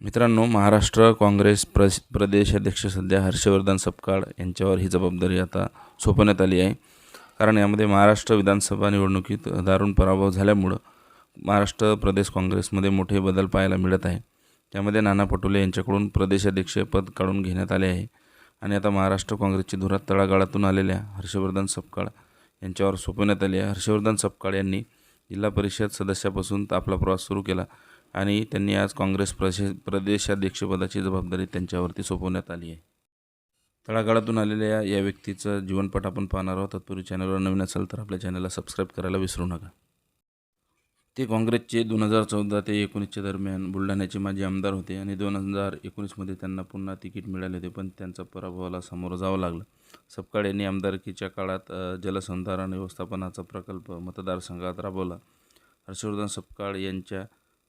मित्रांनो महाराष्ट्र काँग्रेस प्र प्रदेशाध्यक्ष सध्या हर्षवर्धन सपकाळ यांच्यावर ही जबाबदारी आता सोपवण्यात आली आहे. कारण यामध्ये महाराष्ट्र विधानसभा निवडणुकीत दारुण पराभव झाल्यामुळं महाराष्ट्र प्रदेश काँग्रेसमध्ये मोठे बदल पाहायला मिळत आहे. त्यामध्ये नाना पटोले यांच्याकडून प्रदेशाध्यक्षपद काढून घेण्यात आले आहे. आणि आता महाराष्ट्र काँग्रेसची धुरात तळागाळातून आलेल्या हर्षवर्धन सपकाळ यांच्यावर सोपवण्यात आली आहे. हर्षवर्धन सपकाळ यांनी जिल्हा परिषद सदस्यापासून आपला प्रवास सुरू केला. आणि त्यांनी आज काँग्रेस प्रशे प्रदेशाध्यक्षपदाची जबाबदारी त्यांच्यावरती सोपवण्यात आली आहे. तळागाळातून आलेल्या या व्यक्तीचं जीवनपट आपण पाहणार आहोत. तत्पूर्वी चॅनलवर नवीन असेल तर आपल्या चॅनलला सबस्क्राईब करायला विसरू नका. ते काँग्रेसचे दोन हजार चौदा ते एकोणीसच्या दरम्यान बुलढाण्याचे माजी आमदार होते आणि दोन हजार एकोणीसमध्ये त्यांना पुन्हा तिकीट मिळाले होते पण त्यांचा पराभवाला सामोरं जावं लागलं. सपकाळ यांनी आमदारकीच्या काळात जलसंधारण व्यवस्थापनाचा प्रकल्प मतदारसंघात राबवला. हर्षवर्धन सपकाळ यांच्या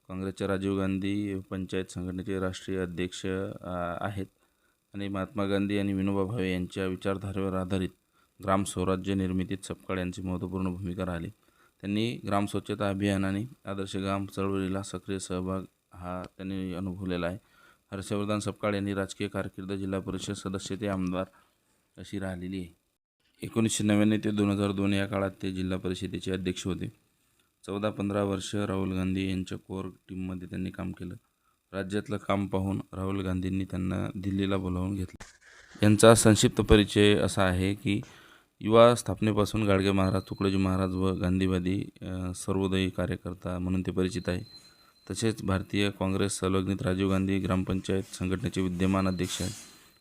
काँग्रेसच्या राजीव गांधी पंचायत संघटनेचे राष्ट्रीय अध्यक्ष आहेत. आणि महात्मा गांधी आणि विनोबा भावे यांच्या विचारधारेवर आधारित ग्राम स्वराज्य निर्मितीत सपकाळ यांची महत्त्वपूर्ण भूमिका राहिली. त्यांनी ग्राम स्वच्छता अभियान आणि आदर्श ग्राम चळवळीला सक्रिय सहभाग हा त्यांनी अनुभवलेला आहे. हर्षवर्धन सपकाळ यांनी राजकीय कारकीर्द जिल्हा परिषद सदस्य ते आमदार अशी राहिलेली आहे. एकोणीसशे नव्याण्णव ते दोन हजार दोन या काळात ते जिल्हा परिषदेचे अध्यक्ष होते. चौदा पंधरा वर्ष राहुल गांधी यांच्या कोर टीममध्ये त्यांनी काम केलं. राज्यातलं काम पाहून राहुल गांधींनी त्यांना दिल्लीला बोलावून घेतलं. यांचा संक्षिप्त परिचय असा आहे की युवा स्थापनेपासून गाडगे महाराज तुकडोजी महाराज व गांधीवादी सर्वोदयी कार्यकर्ता म्हणून ते परिचित आहे. तसेच भारतीय काँग्रेस संलग्नित राजीव गांधी ग्रामपंचायत संघटनेचे विद्यमान अध्यक्ष आहेत.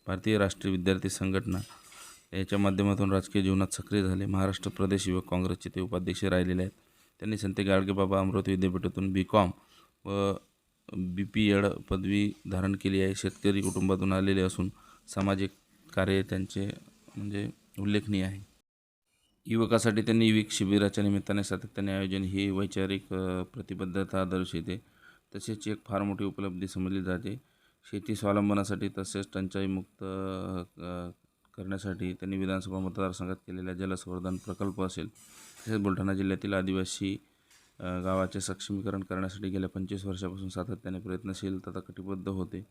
भारतीय राष्ट्रीय विद्यार्थी संघटना याच्या माध्यमातून राजकीय जीवनात सक्रिय झाले. महाराष्ट्र प्रदेश युवक काँग्रेसचे ते उपाध्यक्ष राहिलेले आहेत. त्यांनी संत गाडगेबाबा अमरावती विद्यापीठातून बी कॉम व बी पी एड पदवी धारण केली आहे. शेतकरी कुटुंबातून आलेले असून सामाजिक कार्य त्यांचे म्हणजे उल्लेखनीय आहे. युवकासाठी त्यांनी युविक शिबिराच्या निमित्ताने सातत्याने आयोजन. ही वैचारिक प्रतिबद्धता दर्शवते तसेच एक फार मोठी उपलब्धी समजली जाते. शेती स्वावलंबनासाठी तसेच टंचाईमुक्त करण्यासाठी त्यांनी विधानसभा मतदारसंघात केलेल्या जलसंवर्धन प्रकल्प असेल तसेच बुलढाणा जिल्ह्यातील आदिवासी गावाचे सक्षमीकरण करण्यासाठी गेल्या पंचवीस वर्षापासून सातत्याने प्रयत्नशील तथा कटिबद्ध होते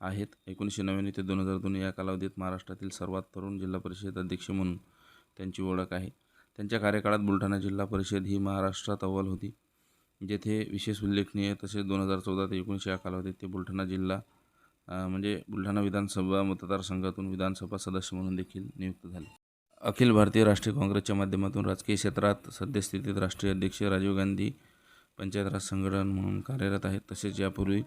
आहेत. एकोणीसशे नव्याण्णव ते दोन हजार दोन या कालावधीत महाराष्ट्रातील सर्वात तरुण जिल्हा परिषद अध्यक्ष म्हणून त्यांची ओळख आहे. त्यांच्या कार्यकाळात बुलढाणा जिल्हा परिषद ही महाराष्ट्रात अव्वल होती जेथे विशेष उल्लेखनीय तसेच दोन हजार चौदा ते एकोणीसशे या कालावधीत ते बुलढाणा जिल्हा म्हणजे बुलढाणा विधानसभा मतदारसंघातून विधानसभा सदस्य म्हणून देखील नियुक्त झाले. अखिल भारतीय राष्ट्रीय काँग्रेसच्या माध्यमातून राजकीय क्षेत्रात सद्यस्थितीत राष्ट्रीय अध्यक्ष राजीव गांधी पंचायत राज संघटन म्हणून कार्यरत आहेत. तसेच यापूर्वी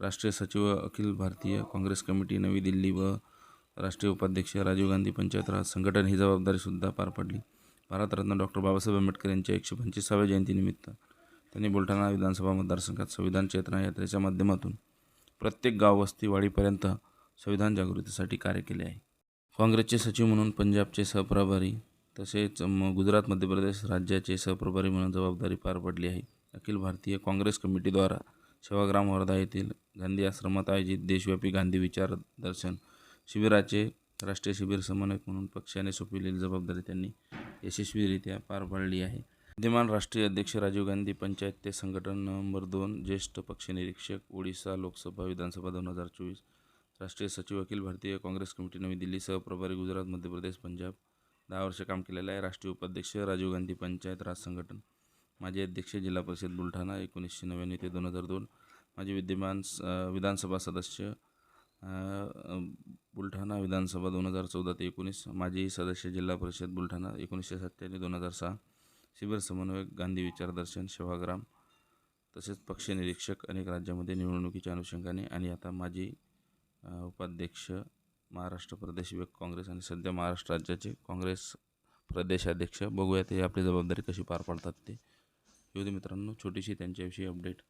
राष्ट्रीय सचिव अखिल भारतीय काँग्रेस कमिटी नवी दिल्ली व राष्ट्रीय उपाध्यक्ष राजीव गांधी पंचायत राज संघटन ही जबाबदारीसुद्धा पार पडली. भारतरत्न डॉक्टर बाबासाहेब आंबेडकर यांच्या एकशे पंचवीसाव्या जयंतीनिमित्त त्यांनी बुलढाणा विधानसभा मतदारसंघात संविधान चेतना यात्रेच्या माध्यमातून प्रत्येक गाव वस्ती वाडीपर्यंत संविधान जागृतीसाठी कार्य केले आहे. काँग्रेसचे सचिव म्हणून पंजाबचे सहप्रभारी तसेच म गुजरात मध्य प्रदेश राज्याचे सहप्रभारी म्हणून जबाबदारी पार पडली आहे. अखिल भारतीय काँग्रेस कमिटीद्वारा सेवाग्राम वर्धा येथील गांधी आश्रमात आयोजित देशव्यापी गांधी विचार दर्शन शिबिराचे राष्ट्रीय शिबिर समन्वयक म्हणून पक्षाने सोपविलेली जबाबदारी त्यांनी यशस्वीरित्या पार पाडली आहे. विद्यमान राष्ट्रीय अध्यक्ष राजीव गांधी पंचायत ते संघटन नोव्हेंबर दोन ज्येष्ठ पक्षनिरीक्षक ओडिशा लोकसभा विधानसभा दोन हजार चोवीस. राष्ट्रीय सचिव अखिल भारतीय काँग्रेस कमिटी नवी दिल्ली सहप्रभारी गुजरात मध्य प्रदेश पंजाब. दहा वर्ष काम केलेलं आहे राष्ट्रीय उपाध्यक्ष राजीव गांधी पंचायत राज संघटन. माजी अध्यक्ष जिल्हा परिषद बुलढाणा एकोणीसशे नव्याण्णव ते दोन हजार दोन. माजी विद्यमान स- विधानसभा सदस्य बुलढाणा विधानसभा दोन हजार चौदा ते एकोणीस. माजी सदस्य जिल्हा परिषद बुलढाणा एकोणीसशे सत्त्याण्णव दोन हजार सहा. शिबिर समन्वयक गांधी विचारदर्शन सेवाग्राम तसेच पक्ष निरीक्षक अनेक राज्यामध्ये निवडणुकीच्या अनुषंगाने आणि आता माजी उपाध्यक्ष महाराष्ट्र प्रदेश युवक काँग्रेस आणि सध्या महाराष्ट्र राज्याचे काँग्रेस प्रदेशाध्यक्ष. बघूया ते आपली जबाबदारी कशी पार पाडतात ते. येऊ दे मित्रांनो छोटीशी त्यांच्याविषयी अपडेट